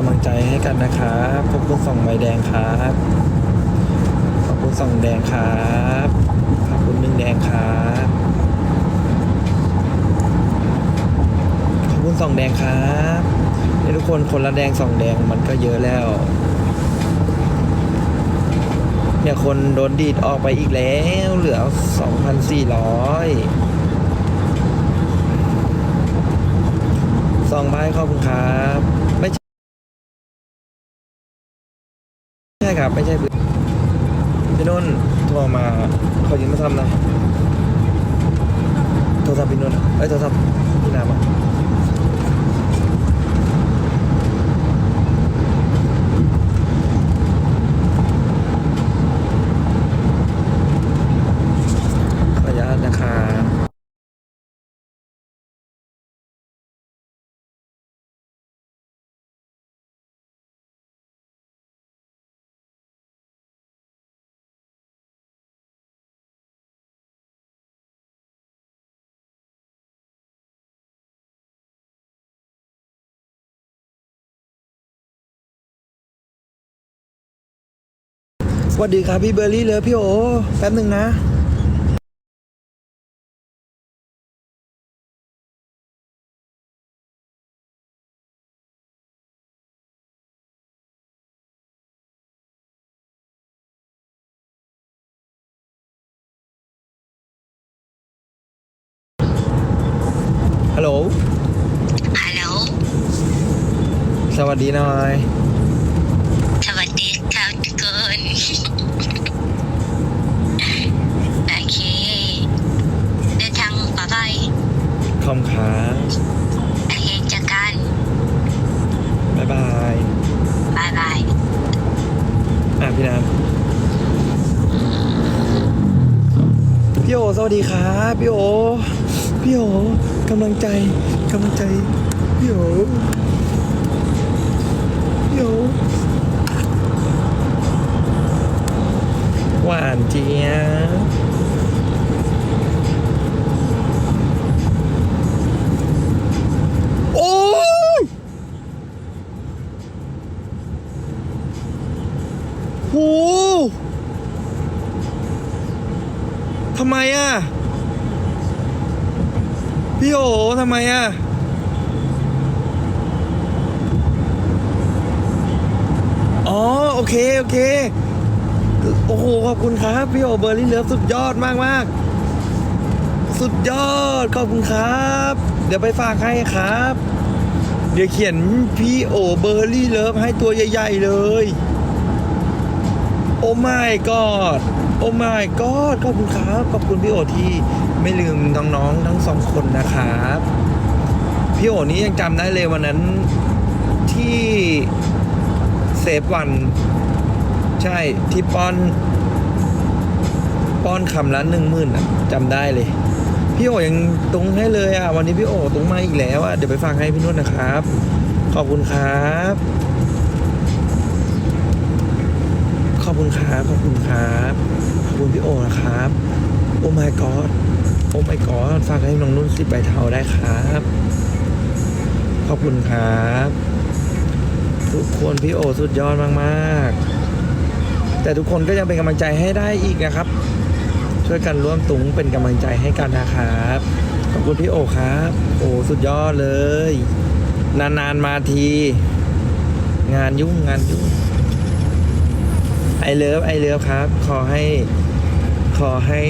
กำลังใจให้กันนะครับขอบคุณส่องใบแดงครับขอบคุณส่องแดงครับขอบคุณหนึ่งแดงครับขอบคุณส่องแดงครับให้ทุกคนคนละแดงสองแดงมันก็เยอะแล้ว เนี่ยคนโดนดีดออกไปอีกแล้ว เหลือ 2,400สองใบขอบคุณครับ ช่ใช่ครับ ไม่ใช่พี่นุ่นโทรมาเขายิงมาทำนะโทรศัพท์พี่นุ่นเอ้ยโทรศัพท์พี่นามอะขออนุญาตนะครับส วัสดีครับพี่เบอร์รี่เลยพี่โอแป๊บหนึ่งนะฮัลโหล ฮัลโหล สวัสดีหน่อย สวัสดีครับทุกค นโอเค เดินทางปลอดภัยคอมค้างโอเคเจอกันบ๊ายบายบายบายอะพี่น้ำพี่โอสวัสดีครับพี่โอพี่โอกำลังใจกำลังใจพี่โอพี่โอ หวานเจี๊ยบโอ้ยโหทำไมอะ พี่โอทำไมอะอ๋อโอเค โอเค โอ้โห ขอบคุณครับ พี่โอเบอร์รี่เลิฟสุดยอดมากมากสุดยอด ขอบคุณครับ เดี๋ยวไปฝากให้ครับ เดี๋ยวเขียนพี่โอเบอร์รี่เลิฟให้ตัวใหญ่ ๆ เลย โอ้ my god โอ้ my god ขอบคุณครับ ขอบคุณพี่โอที่ไม่ลืมน้องๆทั้งสองคนนะครับ พี่โอนี้ยังจำได้เลยวันนั้นที่เซฟวัน ใช่ที่ป้อน ป้อนคำละหนึ่งหมื่นอะจำได้เลย พี่โอยังตรงให้เลยอะ วันนี้พี่โอตรงมาอีกแล้วอะ เดี๋ยวไปฟังให้พี่นุ่นนะครับ ขอบคุณครับ ขอบคุณครับ ขอบคุณครับ ขอบคุณพี่โอนะครับ โอ้ my god โอ้ my god ฝากให้น้องนุ่นสิบใบเทาได้ครับ ขอบคุณครับทุกคนพี่โอสุดยอดมาก ๆ แต่ทุกคนก็ยังเป็นกำลังใจให้ได้อีกนะครับ ช่วยกันร่วมตุงเป็นกำลังใจให้กันนะครับขอบคุณพี่โอครับ โอ้สุดยอดเลย นานๆมาที งานยุ่งงานยุ่งไอเลิฟไอเลิฟครับ ขอให้ขอให้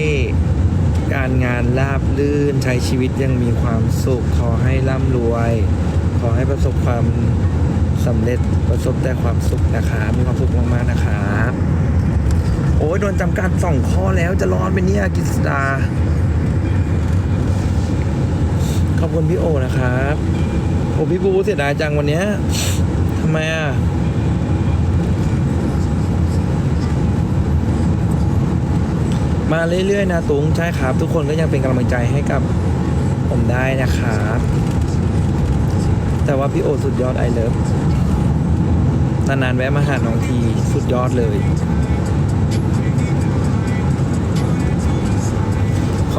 การงานราบลื่นใช้ชีวิตยังมีความสุข ขอให้ร่ำรวย ขอให้ประสบความสำเร็จประสบแต่ความสุขนะครับมีความสุขมากๆนะครับ โอ้ยโดนจำกัดสองข้อแล้วจะร้อนไปเนี่ยกิษดา ขอบคุณพี่โอนะครับโอ้พี่บูเสียดายจังวันเนี้ยทำไมอะมาเรื่อยๆนะตุงใช่ครับ ทุกคนก็ยังเป็นกำลังใจให้กับผมได้นะครับ แต่ว่าพี่โอสุดยอดไอเลิฟนานๆแวะมาหาน้องทีสุดยอดเลย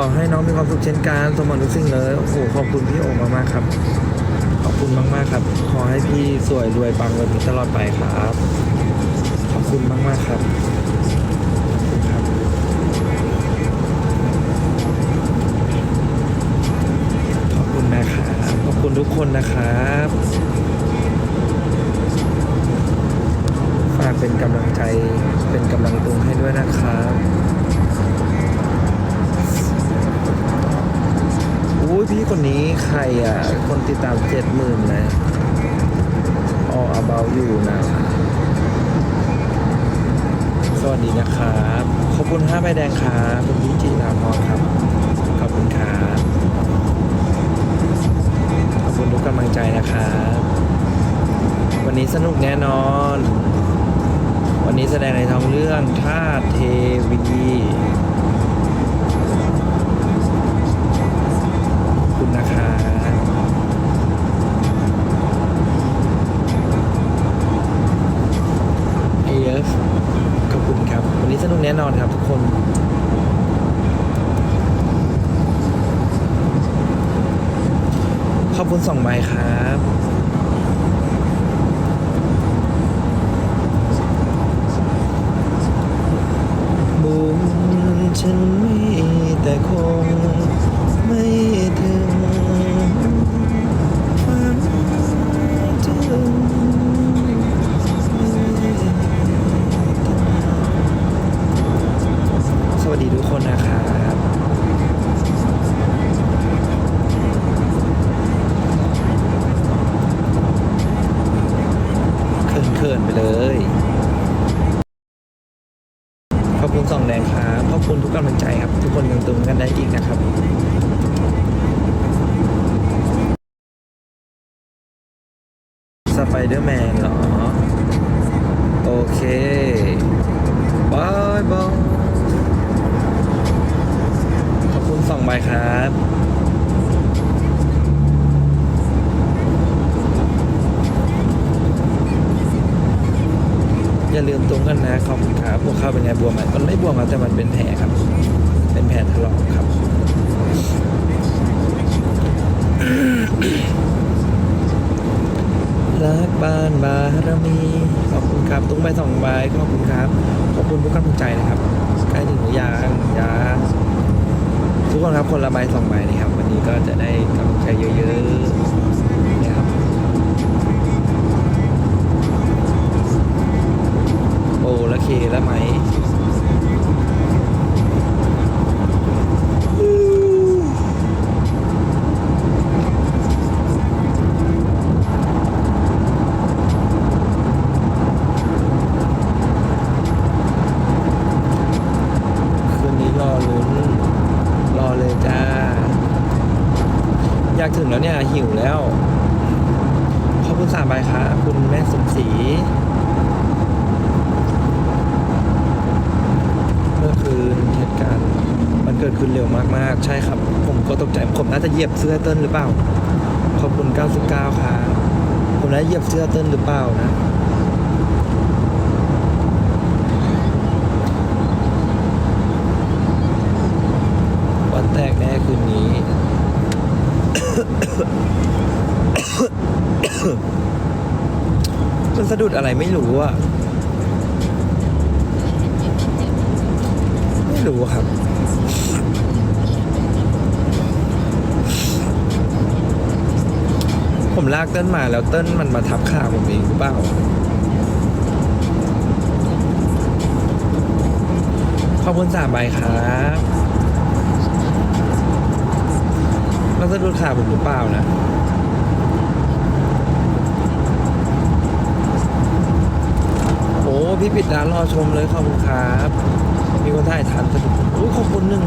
อให้น้องมีความสุขเช่นกันสมหวังทุกสิ่งเลยโอ้โหขอบคุณพี่โอมากๆครับขอบอบคุณมากๆครับ ขอให้พี่สวยรวยปังแบบนี้ตลอดไปครับ ขอบคุณมากๆครับขอบคุณครับขอบคุณนะครับขอบคุณทุกคนนะครับ ฝากเป็นกำลังใจ เป็นกำลัง อุ้ยพี่คนนี้ใครอะ คนติดตามเจ็ดหมื่นนะออ about you นะ สวัสดีนะครับ ขอบคุณห้าใบแดงครับคุณวิจิราพรครับ ขอบคุณครับขอบคุณทุกกำลังใจนะครับ วันนี้สนุกแน่นอน วันนี้แสดงในท้องเรื่องท่าเทวี คุณสองใบครับบุญฉันมีแต่คงไม่ถึงฝันถึงสวัสดีทุกคนนะครับ ครับสไปเดอร์แมนเหรอ โอเคบายบายขอบคุณสองใบครับอย่าลืมตรงกันนะขอบคุณครับพวกข้าเป็นไงบวมไหมมันไม่บวมครับแต่มันเป็นแผลครับ เป็นแผลถลอกครับ รักบ้านบารมี ขอบคุณครับตุ้งใบสองใบขอบคุณครับ ขอบคุณทุกกำลังใจนะครับใกล้ถึงหรือยังยังทุกคนครับคนละใบสองใบนะครับ วันนี้ก็จะได้กำลังใจเยอะๆนะครับโอและเคและไหม แล้วเนี่ย หิวแล้ว ขอบคุณสามใบค่ะ คุณแม่สมศรีเมื่อคืนเหตุการณ์มันเกิดขึ้นเร็วมากๆ ใช่ครับ ผมก็ตกใจ ผมน่าจะเหยียบเสื้อเติ้ลหรือเปล่า ขอบคุณ 99ครับผมน่าจะเหยียบเสื้อเติ้ลหรือเปล่านะ วันแตกแน่คืนนี้ มันสะดุดอะไรไม่รู้อะไม่รู้ครับ ผมลากเต้นมาแล้วเต้นมันมาทับขาผมเองหรือเปล่าขอบคุณสามใบครับมันสะดุดขาผมหรือเปล่านะ พี่ปิดร้านรอชมเลยขอบคุณครับ มีคนถ่ายทันสะดุดอุ้ขอบคุณหนึ่ง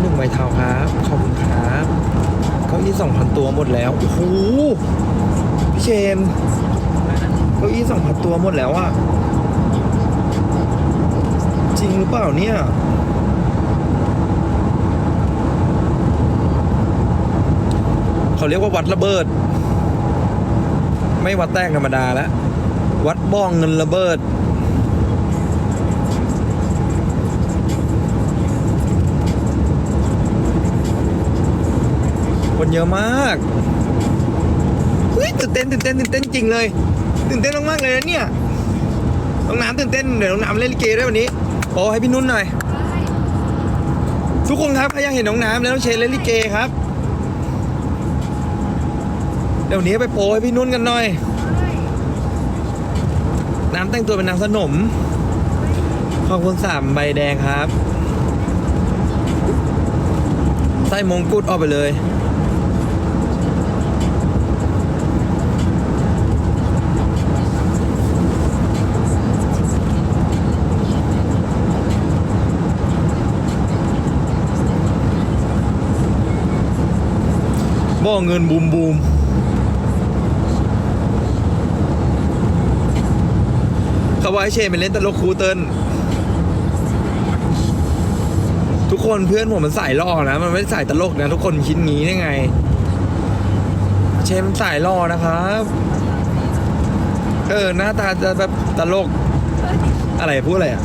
หนึ่งใบเท้าครับ ขอบคุณครับเก้าอี้สองพันตัวหมดแล้ว โอ้โห พี่เชนเก้าอี้สองพันตัวหมดแล้วอะจริงหรือเปล่าเนี่ยเขาเรียกว่าวัดระเบิด ไม่วัดแต้งธรรมดาแล้ว วัดบ้องเงินระเบิด คนเยอะมากเฮ้ยตื่นเต้นตื่นเต้นตื่นเต้นจริงเลยตื่นเต้นมากๆเลยนะเนี่ยน้องน้ำตื่นเต้นเดี๋ยวน้องน้ำเล่นลิเกด้วยวันนี้โอ้ให้พี่นุ่นหน่อย ทุกคนครับใครอยากเห็นน้องน้ำแล้วต้องเชนเล่นลิเกครับ เดี๋ยวนี้ไปโปรให้พี่นุ่นกันหน่อย น้ำแต่งตัวเป็นนางสนม ขอบคุณสามใบแดงครับ ใส่มงกุฎออกไปเลย บ่อเงินบูมบูม เขาบอกให้เชนไปเล่นตลกครูเติ้ลทุกคนเพื่อนผมมันสายล่อนะ มันไม่ได้สายตลกนะ ทุกคนคิดงี้ได้ไง เชนมันสายล่อนะครับเออหน้าตาจะแบบตลก อะไรพูดอะไรอะ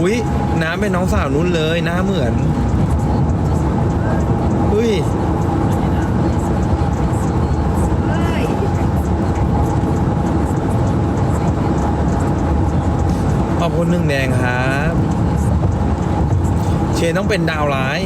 อุ้ยน้ำเป็นน้องสาวนู้นเลยหน้าเหมือน นึ่งแดงครับ เชนต้องเป็นดาวร้าย